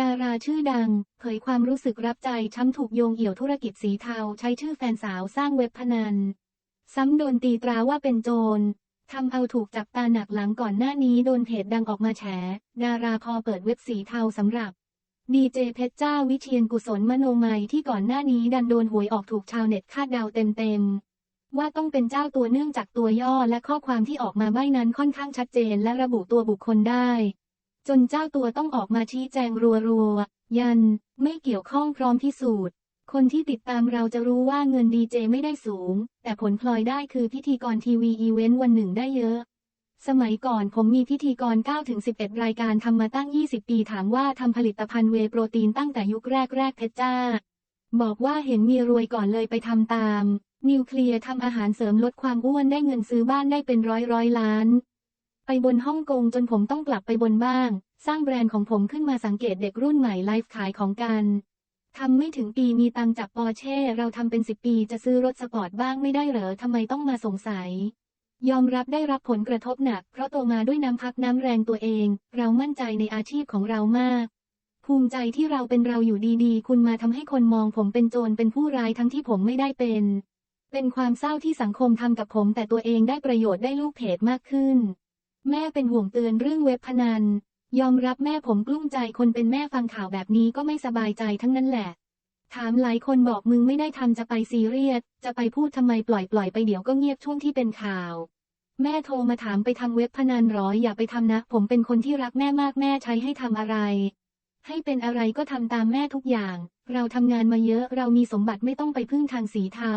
ดาราชื่อดัง เผยความรู้สึกรับใจช้ำถูกโยงเอี่ยวธุรกิจสีเทา ใช้ชื่อแฟนสาวสร้างเว็บพนัน ซ้ำโดนตีตราว่าเป็นโจรทำเอาถูกจับตาหนักหลังก่อนหน้านี้โดนเพจดังออกมาแฉ ดาราพอเปิดเว็บสีเทาสำหรับดีเจเพชรจ้าวิเชียนกุศลมโนมัยที่ก่อนหน้านี้ดันโดนหวยออกถูกชาวเน็ตคาดเดาเต็มๆ ว่าต้องเป็นเจ้าตัวเนื่องจากตัวย่อและข้อความที่ออกมาใบ้นั้นค่อนข้างชัดเจนและระบุตัวบุคคลได้ จนเจ้าตัวต้องออกมาชี้แจงรัวๆ ยัน ไม่เกี่ยวข้องพร้อมพิสูจน์ คนที่ติดตามเราจะรู้ว่าเงินดีเจไม่ได้สูง แต่ผลพลอยได้คือพิธีกรทีวีอีเวนต์วันหนึ่งได้เยอะ สมัยก่อนผมมีพิธีกร 9-11 รายการทำมาตั้ง 20 ปีถามว่าทำผลิตภัณฑ์เวโปรตีนตั้งแต่ยุคแรกแรกเพชรจ้า บอกว่าเห็นมีรวยก่อนเลยไปทำตาม นิวเคลียร์ทำอาหารเสริมลดความอ้วนได้เงินซื้อบ้านได้เป็นร้อยร้อยล้าน ไปบนฮ่องกงจนผมต้องกลับไปบนบ้าง สร้างแบรนด์ของผมขึ้นมาสังเกตเด็กรุ่นใหม่ไลฟ์ขายของกันทำไม่ถึงปีมีตังจากปอร์เช่ เราทำเป็นสิบปีจะซื้อรถสปอร์ตบ้างไม่ได้เหรอทำไมต้องมาสงสัย ยอมรับได้รับผลกระทบหนัก เพราะโตมาด้วยน้ำพักน้ำแรงตัวเอง เรามั่นใจในอาชีพของเรามาก ภูมิใจที่เราเป็นเราอยู่ดีๆ คุณมาทำให้คนมองผมเป็นโจรเป็นผู้ร้ายทั้งที่ผมไม่ได้เป็น เป็นความเศร้าที่สังคมทำกับผม แต่ตัวเองได้ประโยชน์ได้ลูกเพจมากขึ้น แม่เป็นห่วงเตือนเรื่องเว็บพนัน ยอมรับแม่ผมกลุ้มใจคนเป็นแม่ฟังข่าวแบบนี้ก็ไม่สบายใจทั้งนั้นแหละ ถามหลายคนบอกมึงไม่ได้ทำจะไปซีเรียส จะไปพูดทำไมปล่อยปล่อยไปเดี๋ยวก็เงียบช่วงที่เป็นข่าว แม่โทรมาถามไปทำเว็บพนันหรออย่าไปทำนะ ผมเป็นคนที่รักแม่มากแม่ใช้ให้ทำอะไร ให้เป็นอะไรก็ทำตามแม่ทุกอย่าง เราทำงานมาเยอะเรามีสมบัติไม่ต้องไปพึ่งทางสีเทา